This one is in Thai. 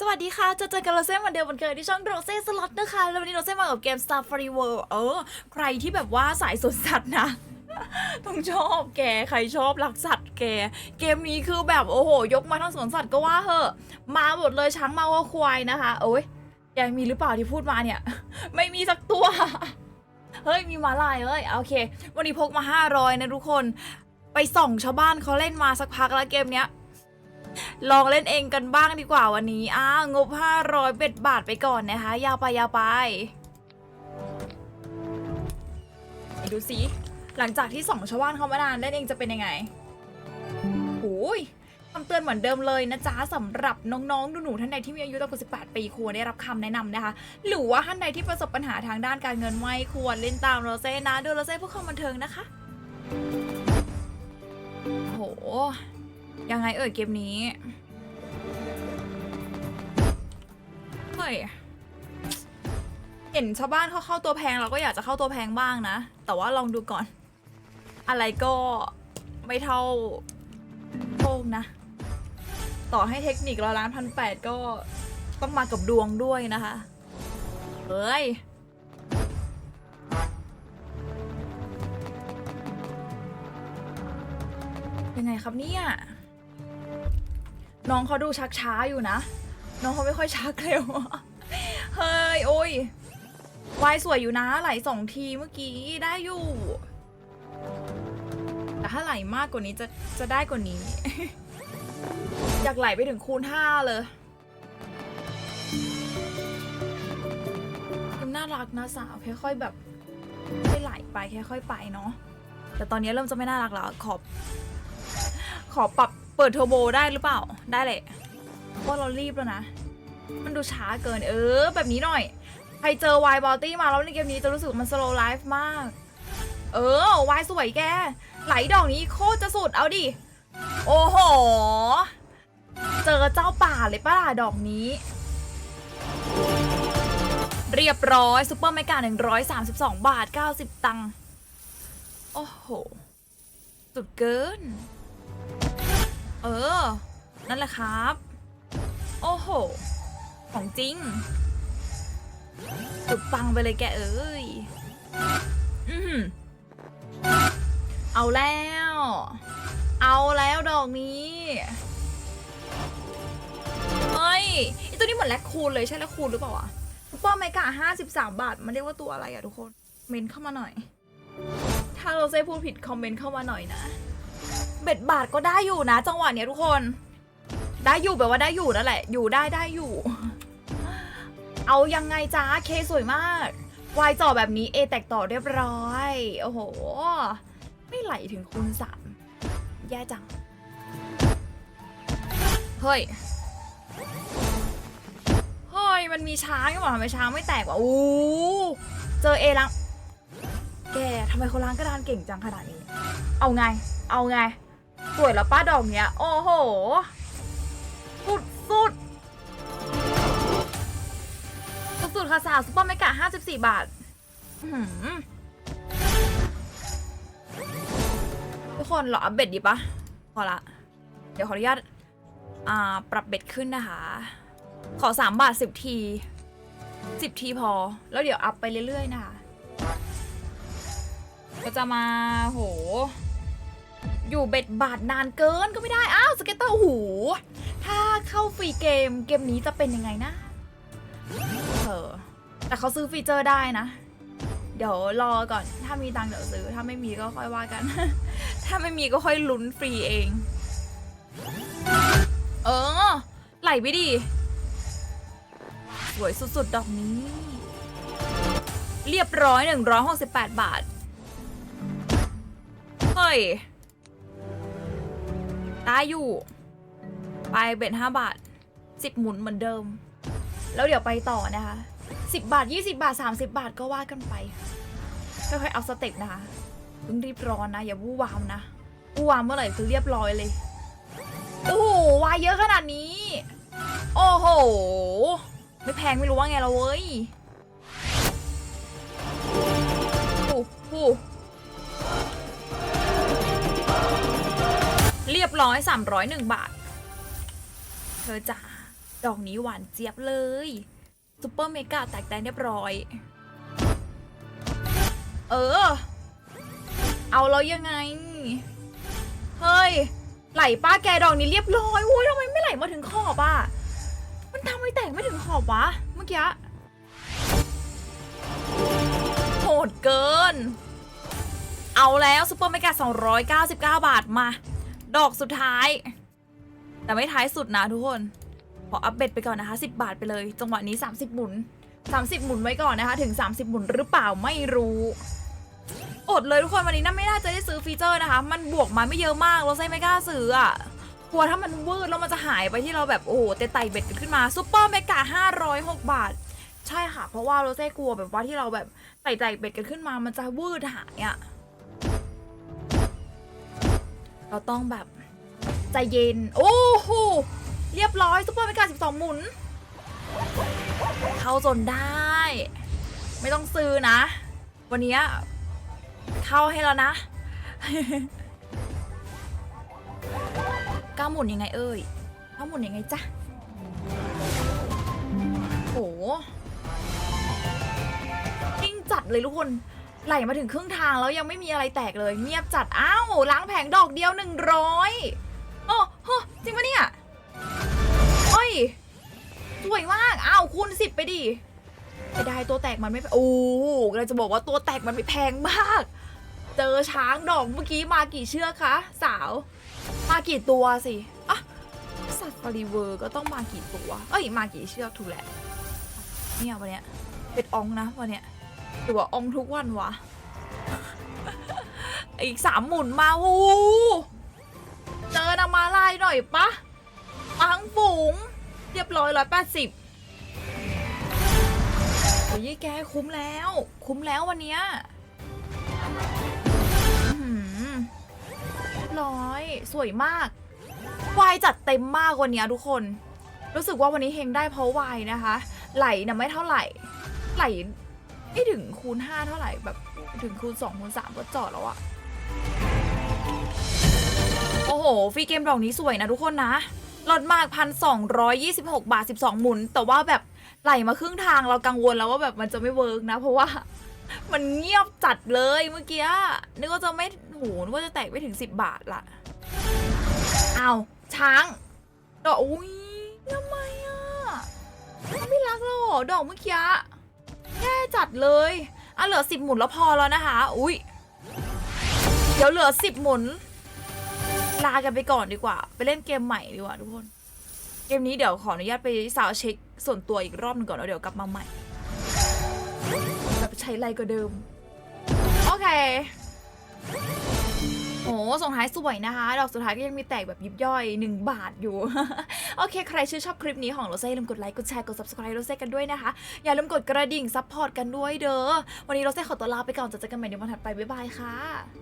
สวัสดีค่ะจะเจอกันโรเซ่วันเดียววันเกิดที่ช่องโรเซ่สล็อตนะคะ แล้ววันนี้โรเซ่มากับเกม Safari World เออ ใครที่แบบว่าสายสวนสัตว์นะ ต้องชอบแก ใครชอบรักสัตว์แก เกมนี้คือแบบโอ้โห ยกมาทั้งสวนสัตว์ก็ว่าเหอะ มาหมดเลยช้างมาวัวควายนะคะ โอ้ยแกมีหรือเปล่าที่พูดมาเนี่ย ไม่มีสักตัว เฮ้ย มีมาลายเอ้ย โอเค วันนี้พกมา 500 นะทุกคน ไปส่องชาวบ้านเขาเล่นมาสักพักแล้วเกมเนี้ย ลองเล่นเองกันบ้างดีกว่าวันนี้อ้างบ 500เบ็ดบาทไปก่อนนะคะ ยาวไปยาวไปดูสิหลังจากที่สองชาวบ้านเขามานานเล่นเองจะเป็นยังไงโอ้ยคำเตือนเหมือนเดิมเลยนะจ๊ะสำหรับน้องๆหนูๆท่านใดที่มีอายุต่ำกว่า 18 ปีควรได้รับคำแนะนำนะคะ หรือว่าท่านใดที่ประสบปัญหาทางด้านการเงินไม่ควรเล่นตามโรเซ่นะดูโรเซ่เพื่อความบันเทิงนะคะโห ยังไงเอ่ยเกมนี้ เฮ้ย เห็นชาวบ้านเขาเข้าตัวแพงเราก็อยากจะเข้าตัวแพงบ้างนะ แต่ว่าลองดูก่อน อะไรก็ไม่เท่าโชคนะ ต่อให้เทคนิคร้อยล้านพันแปดก็ต้องมากับดวงด้วยนะคะเฮ้ยยังไงครับเนี่ย น้องเขาดูชักช้าอยู่นะ น้องเขาไม่ค่อยชักเร็ว เฮ้ย โอ้ยวายสวยอยู่นะไหลสองทีเมื่อกี้ได้อยู่ แต่ถ้าไหลมากกว่านี้จะจะได้กว่านี้ อยากไหลไปถึงคูณห้าเลยมันน่ารักนะสาวค่อยๆแบบค่อยไหลไปค่อยๆไปเนาะแต่ตอนนี้เริ่มจะไม่น่ารักแล้วขอบขอปรับ เปิดเทอร์โบได้หรือเปล่า ได้เลยเพราะเรารีบแล้วนะ มันดูช้าเกิน เออ แบบนี้หน่อย ใครเจอวายบอตี้มาแล้วในเกมนี้จะรู้สึกมันสโลว์ไลฟ์มาก เออวายสวยแก ไหลดอกนี้โคตรจะสุด เอาดิ โอ้โห เจอเจ้าป่าเลยป้าล่ะดอกนี้ เรียบร้อยซุปเปอร์เมกา132 บาท 90 ตังค์ โอ้โห สุดเกิน เออ นั่นแหละครับ โอ้โห ของจริงสุดปังไปเลยแกเอ้ย อือหือเอาแล้ว เอาแล้วดอกนี้เฮ้ยไอตัวนี้เหมือนแลคคูนเลยใช่แลคคูนหรือเปล่าอะซุปเปอร์เมกา53บาท มันเรียกว่าตัวอะไรอะทุกคน เมนเข้ามาหน่อย ถ้าเราเซ่พูดผิดคอมเมนต์เข้ามาหน่อยนะ เบ็ดบาทก็ได้อยู่นะ จังหวะเนี้ยทุกคน ได้อยู่แบบว่าได้อยู่นั่นแหละ อยู่ได้ได้อยู่ เอายังไงจ้าเคสวยมากวายจ่อแบบนี้เอแตกต่อเรียบร้อย โอ้โห ไม่ไหลถึงคูณสามแย่จัง เฮ้ย เฮ้ย มันมีช้างอยู่หว่าทำไมช้างไม่แตกวะอู้เจอเอล้างแกทำไมเขาล้างกระดานเก่งจังขนาดนี้ เอาไง เอาไง สวยแล้วป้าดอกเนี้ย โอ้โห สุดสุดสุดสุดค่ะสาวซุปเปอร์เมกะห้าสิบสี่บาททุกคนเหรออัปเบ็ดดีปะพอละ เดี๋ยวขออนุญาตอ่าปรับเบ็ดขึ้นนะคะ ขอสามบาทสิบทีสิบทีพอ แล้วเดี๋ยวอัพไปเรื่อยๆนะคะก็จะมาโห อยู่เบ็ดบาทนานเกินก็ไม่ได้ อ้าวสเก็ตเตอร์หูถ้าเข้าฟรีเกมเกมนี้จะเป็นยังไงนะ เออ แต่เขาซื้อฟีเจอร์ได้นะ เดี๋ยวรอก่อน ถ้ามีตังเดี๋ยวซื้อ ถ้าไม่มีก็ค่อยว่ากัน ถ้าไม่มีก็ค่อยลุ้นฟรีเอง เออ ไหลไปดิ สวยสุดๆ ดอกนี้ เรียบร้อย 168 บาท เฮ้ย ได้อยู่ ไปเบ็ด5บาท10หมุนเหมือนเดิม แล้วเดี๋ยวไปต่อนะคะ10บบาท20บาท30บาทก็ว่ากันไปค่อยๆเอาสเต็ปนะคะเพิ่งรีบร้อนนะ อย่าวู่วามนะวู่วามเมื่อไหร่คือเรียบร้อยเลยโอ้โหวายเยอะขนาดนี้ โอ้โห ไม่แพงไม่รู้ว่าไงเราเว้ยโอ้โห เรียบร้อย 301 บาท เธอจ๋าดอกนี้หวานเจี๊ยบเลยซูเปอร์เมกาแตกแตนเรียบร้อย เออ เอาแล้วยังไง เฮ้ย ไหลป้าแกดอกนี้เรียบร้อยโอ้ยทำไมไม่ไหลมาถึงขอบอะ มันทำไมแตกไม่ถึงขอบวะ เมื่อกี้โหดเกิน เอาแล้วซูเปอร์เมกา299 บาทมา ดอกสุดท้าย แต่ไม่ท้ายสุดนะทุกคน ขออัปเดตไปก่อนนะคะ 10 บาทไปเลย จังหวะนี้ 30 หมุน 30 หมุนไว้ก่อนนะคะ ถึง 30 หมุนหรือเปล่าไม่รู้ อดเลยทุกคนวันนี้น่าไม่น่าจะได้ซื้อฟีเจอร์นะคะ มันบวกมาไม่เยอะมากเราใช้ไม่กล้าซื้ออะกลัวถ้ามันวืดแล้วมันจะหายไปที่เราแบบโอ้โหเตะไต่เบ็ดกันขึ้นมาซูเปอร์เมกา506 บาท ใช่ค่ะ เพราะว่าโรเซ่กลัวแบบว่าที่เราแบบไต่ไต่เบ็ดกันขึ้นมามันจะวืดหายอะ่ะ เราต้องแบบใจเย็น โอ้โห เรียบร้อยซุปเปอร์เมกา12 หมุน เข้าจนได้ ไม่ต้องซื้อนะ วันนี้เข้าให้แล้วนะก้าหมุนยังไงเอ่ยก้าหมุนยังไงจ๊ะโหยิ่งจัดเลยทุกคน ไหลมาถึงครึ่งทางแล้วยังไม่มีอะไรแตกเลย เงียบจัดอ้าวล้างแผงดอกเดียวหนึ่งร้อยโอ้โหจริงปะเนี่ยโอ้ยสวยมากอ้าวคูณสิบไปดิไม่ได้ตัวแตกมันไม่โอ้เราจะบอกว่าตัวแตกมันไม่แพงมาก เจอช้างดอกเมื่อกี้มากี่เชือกคะสาว มากี่ตัวสิอะสัตว์ฟารีเวอร์ก็ต้องมากี่ตัว เอ้ยมากี่เชือกถูกแหละเนี่ยวันเนี้ยเป็นอองนะวันเนี้ย หรือว่าอองทุกวันวะ อีกสามหมุนมาวูเจอนามาลายหน่อยปะปังฝูง เรียบร้อยร้อยแปดสิบโอ้ยแกคุ้มแล้ว คุ้มแล้ววันเนี้ยหือเรียบร้อย สวยมาก วายจัดเต็มมากวันเนี้ยทุกคน รู้สึกว่าวันนี้เฮงได้เพราะวายนะคะ ไหลนะไม่เท่าไหร่ ไหล ไม่ถึงคูณ 5 เท่าไหร่แบบถึงคูณ2คูณ3ก็จอดแล้วอะโอ้โหฟรีเกมดอกนี้สวยนะทุกคนนะลดมากพันสองร้อยยี่สิบหกบาทสิบสองหมุน แต่ว่าแบบไหลมาครึ่งทางเรากังวลแล้วว่าแบบมันจะไม่เวิร์กนะ เพราะว่ามันเงียบจัดเลยเมื่อกี้นึกว่าจะไม่โหนึกว่าจะแตกไม่ถึง10บาทละเอาวช้างดอกอุ้ยทำไมอะไม่รักหรอดอกเมื่อกี้ แย่จัดเลยอะเหลือสิบหมุนแล้วพอแล้วนะคะ อุ้ยเดี๋ยวเหลือสิบหมุน ลากันไปก่อนดีกว่า ไปเล่นเกมใหม่ดีกว่าทุกคน เกมนี้เดี๋ยวขออนุญาตไปสาวเช็คส่วนตัวอีกรอบหนึงก่อนแล้วเดี๋ยวกลับมาใหม่แบบใช้ไรก็เดิม โอเค ส่งท้ายสวยนะคะ ดอกสุดท้ายก็ยังมีแตกแบบยิบย่อย 1 บาทอยู่ โอเค ใครชื่นชอบคลิปนี้ของโรเซ่อย่าลืมกดไลค์ กดแชร์ กด subscribe โรเซ่กันด้วยนะคะ อย่าลืมกดกระดิ่งซัพพอร์ตกันด้วยเด้อ วันนี้โรเซ่ขอตัวลาไปก่อนจะเจอกันใหม่ในวันถัดไป บ๊ายบายค่ะ